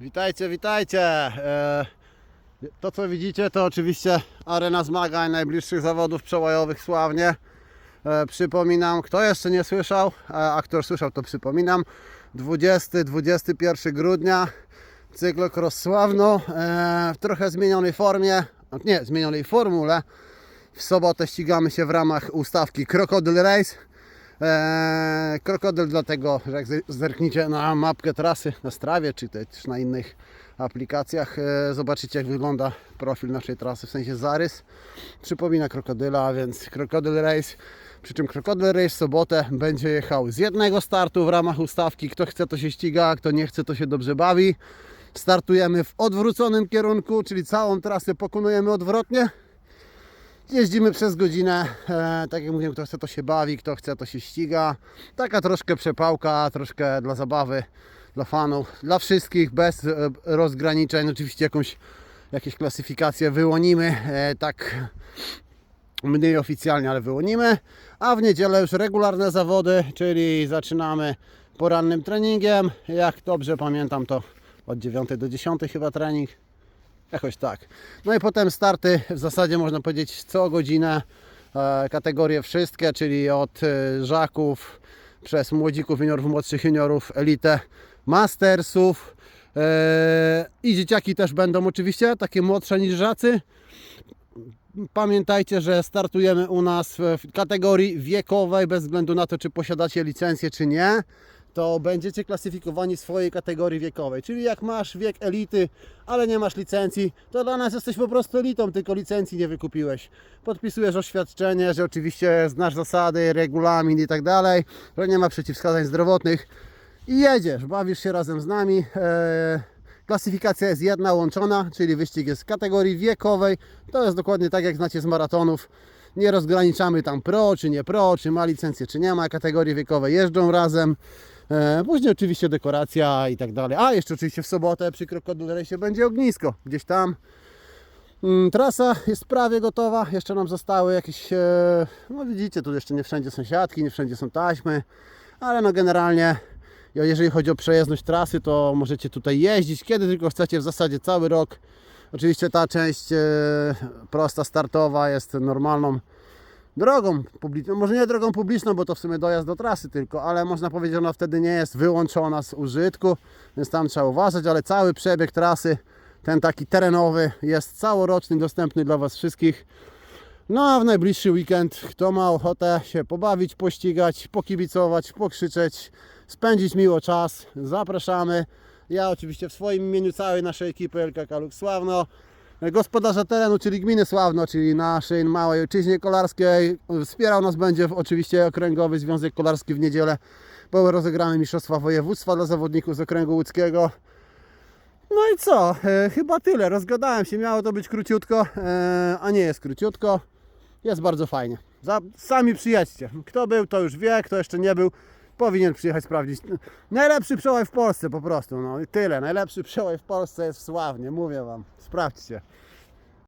Witajcie, witajcie. E, To co widzicie to oczywiście arena zmagań najbliższych zawodów przełajowych Sławnie. E, Przypominam, kto jeszcze nie słyszał, e, a kto słyszał to przypominam. 20-21 grudnia cyklokros Sławno w trochę zmienionej formie, nie, zmienionej formule. W sobotę ścigamy się w ramach ustawki Crocodile Race. Eee, krokodyl dlatego, że jak zer- zerkniecie na mapkę trasy na Strawie, czy też na innych aplikacjach, e, zobaczycie jak wygląda profil naszej trasy, w sensie zarys. Przypomina krokodyla, więc krokodyl race. Przy czym krokodyl race w sobotę będzie jechał z jednego startu w ramach ustawki. Kto chce to się ściga, kto nie chce to się dobrze bawi. Startujemy w odwróconym kierunku, czyli całą trasę pokonujemy odwrotnie. Jeździmy przez godzinę, e, tak jak mówiłem, kto chce to się bawi, kto chce to się ściga. Taka troszkę przepałka, troszkę dla zabawy, dla fanów, dla wszystkich, bez e, rozgraniczeń. Oczywiście jakąś, jakieś klasyfikacje wyłonimy, e, tak mniej oficjalnie, ale wyłonimy. A w niedzielę już regularne zawody, czyli zaczynamy porannym treningiem. Jak dobrze pamiętam, to od 9 do 10 chyba trening. Jakoś tak. No i potem starty w zasadzie można powiedzieć co godzinę. E, kategorie wszystkie, czyli od e, żaków przez młodzików, juniorów, młodszych juniorów, elitę, mastersów. E, I dzieciaki też będą oczywiście, takie młodsze niż żacy. Pamiętajcie, że startujemy u nas w kategorii wiekowej, bez względu na to, czy posiadacie licencję, czy nie. To będziecie klasyfikowani w swojej kategorii wiekowej. Czyli jak masz wiek elity, ale nie masz licencji, to dla nas jesteś po prostu elitą, tylko licencji nie wykupiłeś. Podpisujesz oświadczenie, że oczywiście znasz zasady, regulamin i tak dalej, że nie ma przeciwwskazań zdrowotnych i jedziesz, bawisz się razem z nami. Eee, Klasyfikacja jest jedna łączona, czyli wyścig jest w kategorii wiekowej. To jest dokładnie tak jak znacie z maratonów. Nie rozgraniczamy tam pro czy nie pro, czy ma licencję czy nie ma. Kategorie wiekowe jeżdżą razem. E, Później oczywiście dekoracja i tak dalej. A jeszcze oczywiście w sobotę przy Krokodyl Race będzie ognisko gdzieś tam. Mm, Trasa jest prawie gotowa. Jeszcze nam zostały jakieś, e, no widzicie, tu jeszcze nie wszędzie są siatki, nie wszędzie są taśmy, ale no generalnie jeżeli chodzi o przejezdność trasy, to możecie tutaj jeździć kiedy tylko chcecie, w zasadzie cały rok. Oczywiście ta część e, prosta startowa jest normalną drogą publiczną, może nie drogą publiczną, bo to w sumie dojazd do trasy tylko, ale można powiedzieć, że ona wtedy nie jest wyłączona z użytku, więc tam trzeba uważać, ale cały przebieg trasy, ten taki terenowy, jest całoroczny, dostępny dla Was wszystkich. No a w najbliższy weekend, kto ma ochotę się pobawić, pościgać, pokibicować, pokrzyczeć, spędzić miło czas, zapraszamy. Ja oczywiście w swoim imieniu całej naszej ekipy LKK Luk Sławno, gospodarza terenu, czyli gminy Sławno, czyli naszej małej ojczyźnie kolarskiej. Wspierał nas będzie w- oczywiście Okręgowy Związek Kolarski w niedzielę, bo rozegramy Mistrzostwa Województwa dla zawodników z Okręgu Łódzkiego. No i co? E, chyba tyle. Rozgadałem się. Miało to być króciutko, e, a nie jest króciutko. Jest bardzo fajnie. Za, sami przyjedźcie. Kto był, to już wie. Kto jeszcze nie był, powinien przyjechać sprawdzić. Najlepszy przełaj w Polsce po prostu. No i tyle. Najlepszy przełaj w Polsce jest w Sławnie. Mówię Wam. Sprawdźcie.